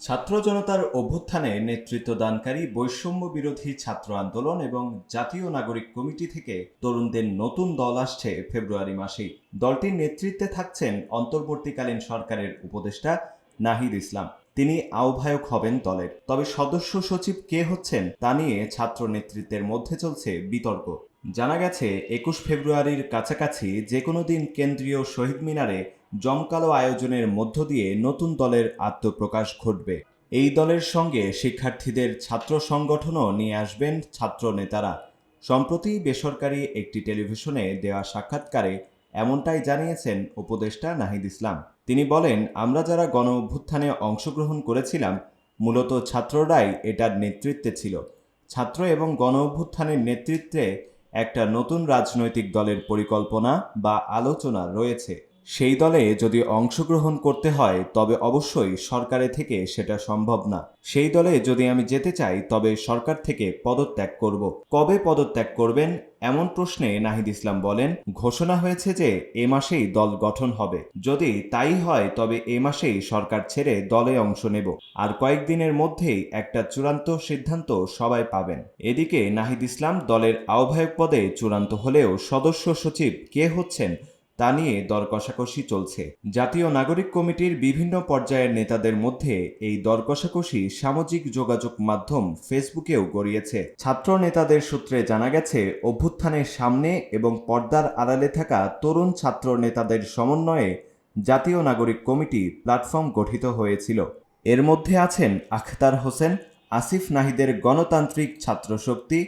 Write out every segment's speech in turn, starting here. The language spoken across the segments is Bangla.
ছাত্র জনতার অভ্যুত্থানে নেতৃত্বদানকারী বৈষম্য বিরোধী ছাত্র আন্দোলন এবং জাতীয় নাগরিক কমিটি থেকে তরুণদের নতুন দল আসছে ফেব্রুয়ারি মাসেই। দলটির নেতৃত্বে থাকছেন অন্তর্বর্তীকালীন সরকারের উপদেষ্টা নাহিদ ইসলাম। তিনি আহ্বায়ক হবেন দলের। তবে সদস্য সচিব কে হচ্ছেন তা নিয়ে ছাত্র নেতৃত্বের মধ্যে চলছে বিতর্ক। জানা গেছে, একুশ ফেব্রুয়ারির কাছাকাছি যে কোনো দিন কেন্দ্রীয় শহীদ মিনারে জমকালো আয়োজনের মধ্য দিয়ে নতুন দলের আত্মপ্রকাশ ঘটবে। এই দলের সঙ্গে শিক্ষার্থীদের ছাত্র সংগঠনও নিয়ে আসবেন ছাত্র নেতারা। সম্প্রতি বেসরকারি একটি টেলিভিশনে দেওয়া সাক্ষাৎকারে এমনটাই জানিয়েছেন উপদেষ্টা নাহিদ ইসলাম। তিনি বলেন, আমরা যারা গণ অভ্যুত্থানে অংশগ্রহণ করেছিলাম, মূলত ছাত্ররাই এটার নেতৃত্বে ছিল। ছাত্র এবং গণ অভ্যুত্থানের নেতৃত্বে একটা নতুন রাজনৈতিক দলের পরিকল্পনা বা আলোচনা রয়েছে। সেই দলে যদি অংশগ্রহণ করতে হয়, তবে অবশ্যই সরকারে থেকে সেটা সম্ভব না। সেই দলে যদি আমি যেতে চাই, তবে সরকার থেকে পদত্যাগ করব। কবে পদত্যাগ করবেন? এমন প্রশ্নে নাহিদ ইসলাম বলেন, ঘোষণা হয়েছে যে এ মাসেই দল গঠন হবে। যদি তাই হয়, তবে এ মাসেই সরকার ছেড়ে দলে অংশ নেব। আর কয়েকদিনের মধ্যেই একটা চূড়ান্ত সিদ্ধান্ত সবাই পাবেন। এদিকে নাহিদ ইসলাম দলের আহ্বায়ক পদে চূড়ান্ত হলেও সদস্য সচিব কে হচ্ছেন তা নিয়ে দর কষাকষি চলছে। জাতীয় নাগরিক কমিটির বিভিন্ন পর্যায়ের নেতাদের মধ্যে এই দর কষাকষি সামাজিক যোগাযোগ মাধ্যম ফেসবুকেও গড়িয়েছে। ছাত্র নেতাদের সূত্রে জানা গেছে, অভ্যুত্থানের সামনে এবং পর্দার আড়ালে থাকা তরুণ ছাত্র নেতাদের সমন্বয়ে জাতীয় নাগরিক কমিটি প্ল্যাটফর্ম গঠিত হয়েছিল। এর মধ্যে আছেন আখতার হোসেন, আসিফ নাহিদের গণতান্ত্রিক ছাত্র শক্তি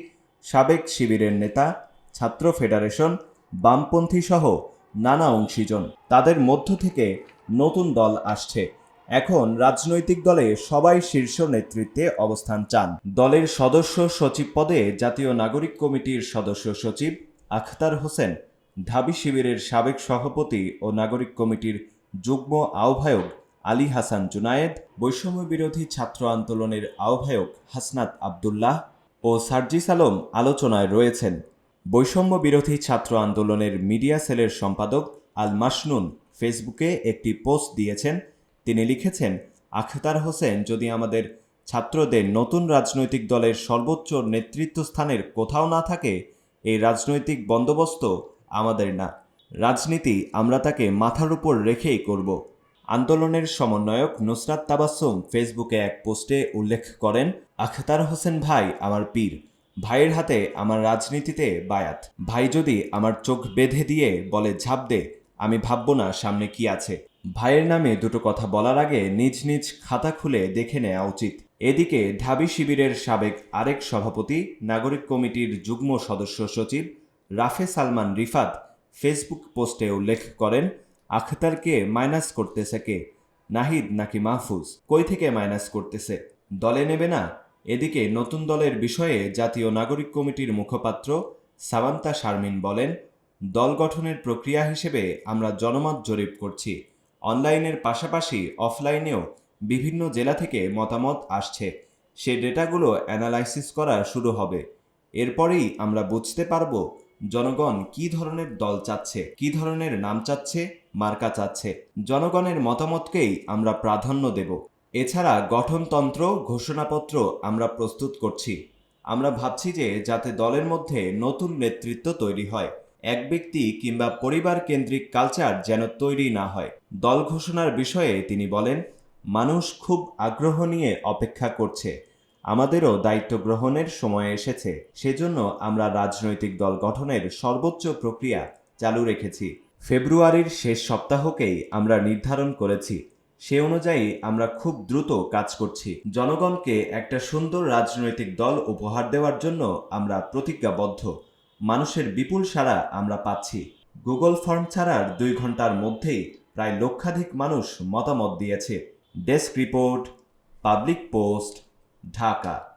সাবেক শিবিরের নেতা, ছাত্র ফেডারেশন, বামপন্থী সহ নানা অংশীজন। তাদের মধ্য থেকে নতুন দল আসছে। এখন রাজনৈতিক দলে সবাই শীর্ষ নেতৃত্বে অবস্থান চান। দলের সদস্য সচিব পদে জাতীয় নাগরিক কমিটির সদস্য সচিব আখতার হোসেন, ঢাবি শিবিরের সাবেক সভাপতি ও নাগরিক কমিটির যুগ্ম আহ্বায়ক আলী হাসান জুনায়েদ, বৈষম্য বিরোধী ছাত্র আন্দোলনের আহ্বায়ক হাসনাত আবদুল্লাহ ও সার্জিস আলম আলোচনায় রয়েছেন। বৈষম্য বিরোধী ছাত্র আন্দোলনের মিডিয়া সেলের সম্পাদক আল মাসনুন ফেসবুকে একটি পোস্ট দিয়েছেন। তিনি লিখেছেন, আখতার হোসেন, যদি আমাদের ছাত্রদের নতুন রাজনৈতিক দলের সর্বোচ্চ নেতৃত্ব স্থানের কোথাও না থাকে, এই রাজনৈতিক বন্দোবস্ত আমাদের না। রাজনীতি আমরা তাকে মাথার উপর রেখেই করব। আন্দোলনের সমন্বয়ক নুসরাত তাবাসুম ফেসবুকে এক পোস্টে উল্লেখ করেন, আখতার হোসেন ভাই, আমার পীর। ভাইয়ের হাতে আমার রাজনীতিতে বায়াত। ভাই যদি আমার চোখ বেঁধে দিয়ে বলে, ঝাঁপ দে, আমি ভাববো না সামনে কি আছে। ভাইয়ের নামে দুটো কথা বলার আগে নিজ নিজ খাতা খুলে দেখে নেওয়া উচিত। এদিকে ঢাবি শিবিরের সাবেক আরেক সভাপতি, নাগরিক কমিটির যুগ্ম সদস্য সচিব, রাফে সালমান রিফাত, ফেসবুক পোস্টে উল্লেখ করেন, আখতারকে মাইনাস করতেছে কে? নাহিদ নাকি মাহফুজ? কই থেকে মাইনাস করতেছে? দলে নেবে না? এদিকে নতুন দলের বিষয়ে জাতীয় নাগরিক কমিটির মুখপাত্র সামান্তা শারমিন বলেন, দল গঠনের প্রক্রিয়া হিসেবে আমরা জনমত জরিপ করছি। অনলাইনের পাশাপাশি অফলাইনেও বিভিন্ন জেলা থেকে মতামত আসছে। সে ডেটাগুলো অ্যানালাইসিস করা শুরু হবে। এরপরেই আমরা বুঝতে পারব জনগণ কি ধরনের দল চাচ্ছে, কি ধরনের নাম চাচ্ছে, মার্কা চাচ্ছে। জনগণের মতামতকেই আমরা প্রাধান্য দেব। এছাড়া গঠনতন্ত্র, ঘোষণাপত্র আমরা প্রস্তুত করছি। আমরা ভাবছি যে যাতে দলের মধ্যে নতুন নেতৃত্ব তৈরি হয়, এক ব্যক্তি কিংবা পরিবার কেন্দ্রিক কালচার যেন তৈরি না হয়। দল ঘোষণার বিষয়ে তিনি বলেন, মানুষ খুব আগ্রহ নিয়ে অপেক্ষা করছে। আমাদেরও দায়িত্ব গ্রহণের সময় এসেছে। সেজন্য আমরা রাজনৈতিক দল গঠনের সর্বোচ্চ প্রক্রিয়া চালু রেখেছি। ফেব্রুয়ারির শেষ সপ্তাহকেই আমরা নির্ধারণ করেছি। সে অনুযায়ী আমরা খুব দ্রুত কাজ করছি। জনগণকে একটা সুন্দর রাজনৈতিক দল উপহার দেওয়ার জন্য আমরা প্রতিজ্ঞাবদ্ধ। মানুষের বিপুল সাড়া আমরা পাচ্ছি। গুগল ফর্ম ছাড়ার দুই ঘণ্টার মধ্যেই প্রায় লক্ষাধিক মানুষ মতামত দিয়েছে। Desk report, public post, Dhaka.